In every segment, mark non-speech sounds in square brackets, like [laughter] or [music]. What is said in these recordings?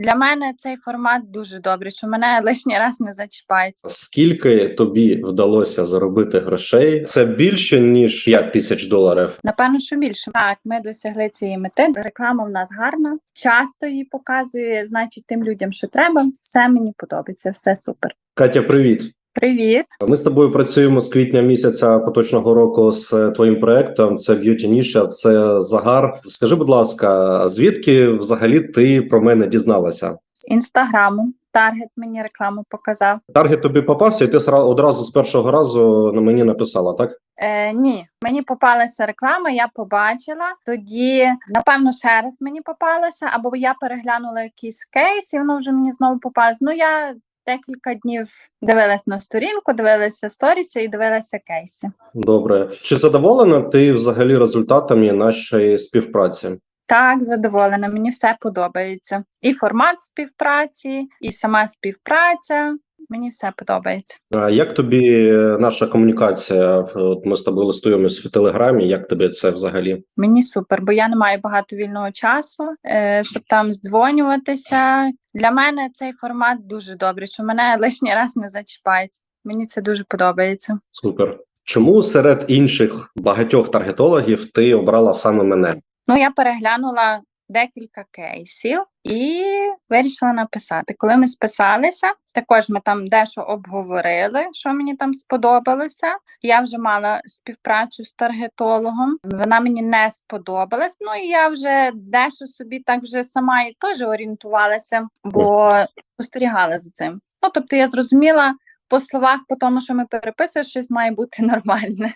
Для мене цей формат дуже добрий, що мене лишній раз не зачіпають. Скільки тобі вдалося заробити грошей? Це більше ніж 5 тисяч доларів. Напевно, що більше. Так, ми досягли цієї мети. Реклама в нас гарна, часто її показує, значить, тим людям, що треба. Все мені подобається, все супер. Катя, привіт. Привіт! Ми з тобою працюємо з квітня місяця поточного року з твоїм проектом. Це Beauty Niche, це загар. Скажи, будь ласка, звідки взагалі ти про мене дізналася? З інстаграму таргет мені рекламу показав. Таргет тобі попався, і ти одразу з першого разу на мені написала, так? Е, ні, мені попалася реклама, я побачила. Тоді, напевно, ще раз мені попалася, або я переглянула якийсь кейс, і воно вже мені знову попалось. Ну, я декілька днів дивилась на сторінку, дивилася сторіси і дивилася кейси. Добре. Чи задоволена ти взагалі результатами нашої співпраці? Так, задоволена, мені все подобається. І формат співпраці, і сама співпраця. Мені все подобається. А як тобі наша комунікація? От ми з тобою листуємось в телеграмі. Як тобі це взагалі? Мені супер, бо я не маю багато вільного часу, е, щоб там здзвонюватися. Для мене цей формат дуже добрий, що мене лишній раз не зачіпають. Мені це дуже подобається. Супер. Чому серед інших багатьох таргетологів ти обрала саме мене? Ну, я переглянула декілька кейсів і вирішила написати. Коли ми списалися, також ми там дещо обговорили, що мені там сподобалося. Я вже мала співпрацю з таргетологом. Вона мені не сподобалась. Ну і я вже дещо собі так вже сама і теж орієнтувалася, бо спостерігала за цим. Ну тобто я зрозуміла по словах, по тому, що ми переписуємо, щось має бути [laughs] нормальне.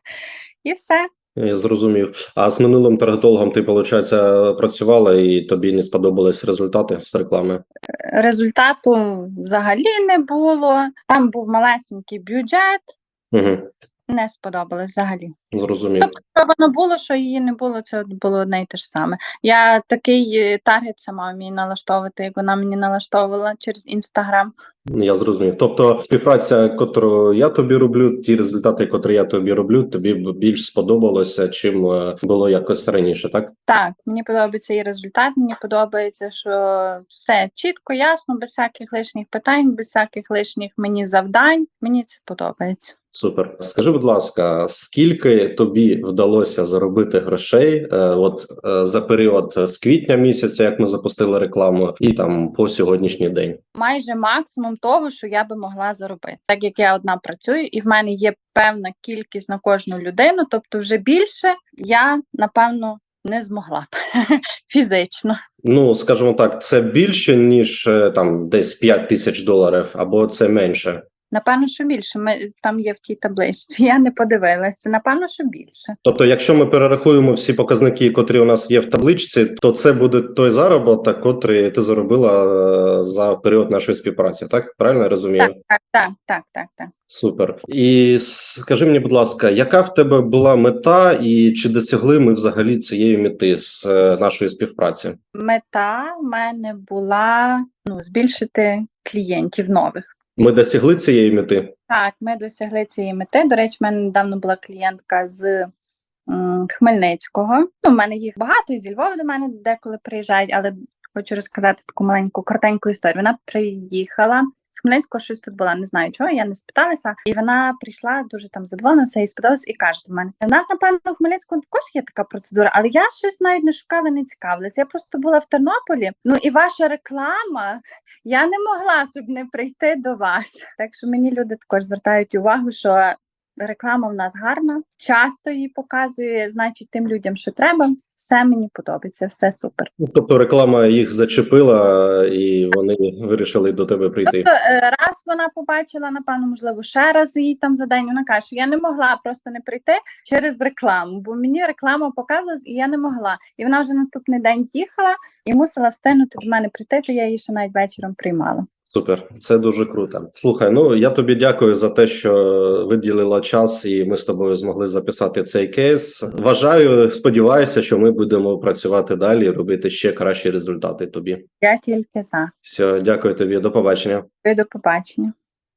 І все. Я зрозумів. А з минулим таргетологом ти, виходить, працювала і тобі не сподобались результати з реклами? результату взагалі не було. Там був малесенький бюджет, Угу. Не сподобалось взагалі. Зрозумів. Тобто, воно було, що її не було, це було одне й те ж саме. Я такий е, таргет сама вмію налаштовувати, як вона мені налаштовувала через інстаграм. Я зрозумів. Тобто, співпраця, котру я тобі роблю, ті результати, котрі я тобі роблю, тобі більш сподобалося, чим е, було якось раніше, так? Так, мені подобається і результат. Мені подобається, що все чітко, ясно, без всяких лишніх питань, без всяких лишніх мені завдань. Мені це подобається. Супер. Скажи, будь ласка, скільки тобі вдалося заробити грошей? е, От е, за період з квітня місяця, як ми запустили рекламу, і там по сьогоднішній день? майже максимум того, що я би могла заробити. Так як я одна працюю, і в мене є певна кількість на кожну людину, тобто вже більше я напевно не змогла б [laughs] фізично. Ну скажімо так, це більше ніж е, там десь 5 тисяч доларів, або це менше. Напевно, що більше. Ми там є в тій табличці. Я не подивилася. Напевно, що більше. Тобто, якщо ми перерахуємо всі показники, котрі у нас є в табличці, то це буде той заробіток, котрий ти заробила е, за період нашої співпраці. Так правильно я розумію? Так, так, так, так, так, так. Супер. І скажи мені, будь ласка, яка в тебе була мета, і чи досягли ми взагалі цієї мети з е, нашої співпраці? Мета в мене була ну, збільшити клієнтів нових. Ми досягли цієї мети? Так, ми досягли цієї мети. До речі, в мене недавно була клієнтка з м, Хмельницького. Ну, в мене їх багато, і зі Львова до мене деколи приїжджають, але хочу розказати таку маленьку коротеньку історію. Вона приїхала. З Хмельницького щось тут була, не знаю чого, я не спиталася. І вона прийшла дуже там задоволена, все їй сподобалось, і каже до мене: в нас, напевно, в Хмельницькому також є така процедура, але я щось навіть не шукала, не цікавилася. Я просто була в Тернополі. Ну і ваша реклама я не могла, щоб не прийти до вас. Так що мені люди також звертають увагу, що реклама в нас гарна, часто її показує, значить, тим людям, що треба. Все мені подобається, все супер. Ну, Тобто реклама їх зачепила, і вони вирішили до тебе прийти. Тобто, е, раз вона побачила, напевно, можливо, ще раз її там за день. Вона каже, що я не могла просто не прийти через рекламу, бо мені реклама показувалась, і я не могла. І вона вже наступний день з'їхала і мусила встигнути до мене прийти, то я її ще навіть вечором приймала. Супер, це дуже круто. Слухай, ну я тобі дякую за те, що виділила час, і ми з тобою змогли записати цей кейс. Вважаю, сподіваюся, що ми будемо працювати далі, робити ще кращі результати тобі. Я тільки за. Все, дякую тобі, до побачення. До побачення.